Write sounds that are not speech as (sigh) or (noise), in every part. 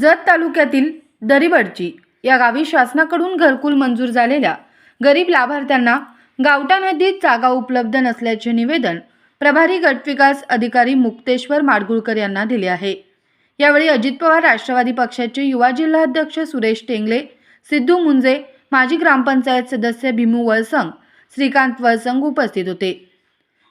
जत तालुक्यातील दरिबडची या गावी शासनाकडून घरकुल मंजूर झालेल्या गरीब लाभार्थ्यांना गावटा नदीत जागा उपलब्ध नसल्याचे निवेदन प्रभारी गटविकास अधिकारी मुक्तेश्वर माडगुळकर यांना दिले आहे. यावेळी अजित पवार राष्ट्रवादी पक्षाचे युवा जिल्हाध्यक्ष सुरेश टेंगले सिद्धू मुंजे माजी ग्रामपंचायत सदस्य भीमू वळसंग श्रीकांत वळसंग उपस्थित होते.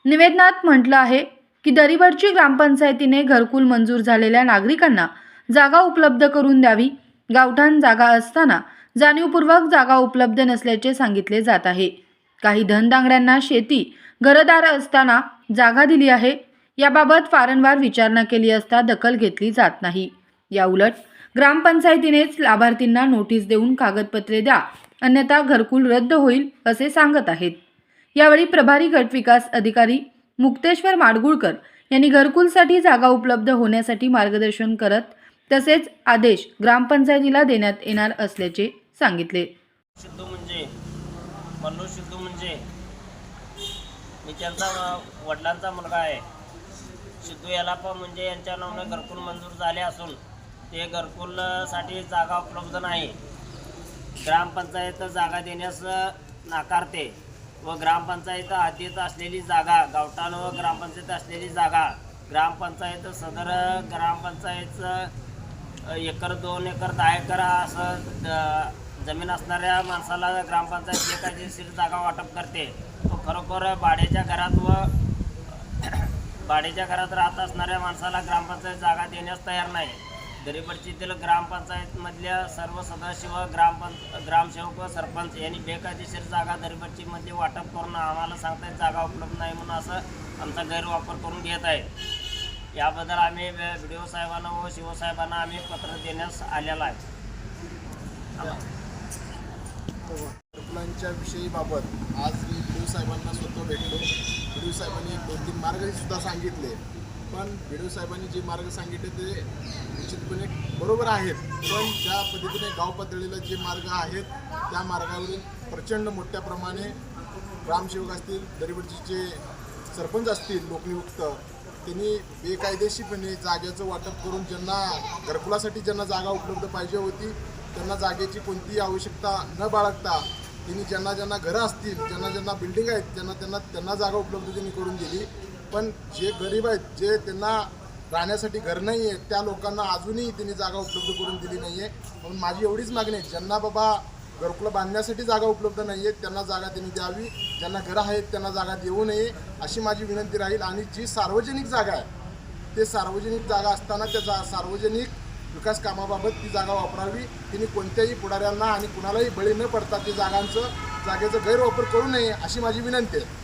निवेदनात म्हटलं आहे की दरिबडची ग्रामपंचायतीने घरकुल मंजूर झालेल्या नागरिकांना जागा उपलब्ध करून द्यावी. गावठाण जागा असताना जाणीवपूर्वक जागा उपलब्ध नसल्याचे सांगितले जात आहे. काही धनदांगड्यांना शेती घरदार असताना जागा दिली आहे. याबाबत वारंवार विचारणा केली असता दखल घेतली जात नाही. याउलट ग्रामपंचायतीनेच लाभार्थींना नोटीस देऊन कागदपत्रे द्या अन्यथा घरकुल रद्द होईल असे सांगत आहेत. यावेळी प्रभारी गटविकास अधिकारी मुक्तेश्वर माडगुळकर यांनी घरकुलसाठी जागा उपलब्ध होण्यासाठी मार्गदर्शन करत तसेच आदेश ग्रामपंचायतीला देण्यात येणार असल्याचे सांगितले. सिद्धू म्हणजे मल्लू सिद्धू म्हणजे मी त्यांचा वडिलांचा मुलगा आहे. सिद्धू याला पण म्हणजे यांच्या नावाने घरकुल मंजूर झाले असून ते घरकुलसाठी जागा उपलब्ध नाही. ग्रामपंचायत जागा देण्यास नाकारते व ग्रामपंचायत हद्दीत असलेली जागा गावठाण व ग्रामपंचायत असलेली जागा ग्रामपंचायत सदर ग्रामपंचायतचं एकर दोन एकर दहा एकर असं जमीन असणाऱ्या माणसाला ग्रामपंचायत बेकायदेशीर जागा वाटप करते तो खरोखर भाड्याच्या घरात व (coughs) भाड्याच्या घरात राहत असणाऱ्या माणसाला ग्रामपंचायत जागा देण्यास तयार नाही. दरीबडचीतील ग्रामपंचायतमधल्या सर्व सदस्य व ग्रामपंच ग्रामसेवक व सरपंच यांनी बेकायदेशीर जागा दरीबडचीमध्ये वाटप करून आम्हाला सांगतायत जागा उपलब्ध नाही म्हणून असं आमचा गैरवापर करून घेत आहे याबद्दल आम्ही व्हिडिओ साहेबांना व शिवसाहेबांना आम्ही पत्र देण्यास आलेलं आहे. घरकुलांच्या विषयीबाबत आज मी बिडू साहेबांना स्वतः भेटलो. बिडू साहेबांनी दोन तीन मार्गसुद्धा सांगितले. पण बिडू साहेबांनी जे मार्ग सांगितले ते निश्चितपणे बरोबर आहेत. पण ज्या पद्धतीने गाव पातळीला जे मार्ग आहेत त्या मार्गावरून प्रचंड मोठ्या प्रमाणे ग्रामसेवक असतील दरीबडचे सरपंच असतील लोकनियुक्त त्यांनी बेकायदेशीरपणे जागेचं वाटप करून ज्यांना घरकुलासाठी ज्यांना जागा उपलब्ध पाहिजे होती त्यांना जागेची कोणतीही आवश्यकता न बाळगता त्यांनी ज्यांना ज्यांना घरं असतील ज्यांना ज्यांना बिल्डिंग आहेत त्यांना त्यांना त्यांना जागा उपलब्ध त्यांनी करून दिली. पण जे गरीब आहेत जे त्यांना राहण्यासाठी घर नाही आहे त्या लोकांना अजूनही त्यांनी जागा उपलब्ध करून दिली नाही आहे म्हणून माझी एवढीच मागणी आहे ज्यांना बाबा घरकुलं बांधण्यासाठी जागा उपलब्ध नाही आहेत त्यांना जागा त्यांनी द्यावी. ज्यांना घरं आहेत त्यांना जागा देऊ नये अशी माझी विनंती राहील. आणि जी सार्वजनिक जागा आहे ते सार्वजनिक जागा असताना त्या जा सार्वजनिक विकास कामाबाबत ती जागा वापरावी. तिने कोणत्याही पुढाऱ्यांना आणि कुणालाही बळी न पडता ते जागांचं जागेचा गैरवापर करू नये अशी माझी विनंती आहे.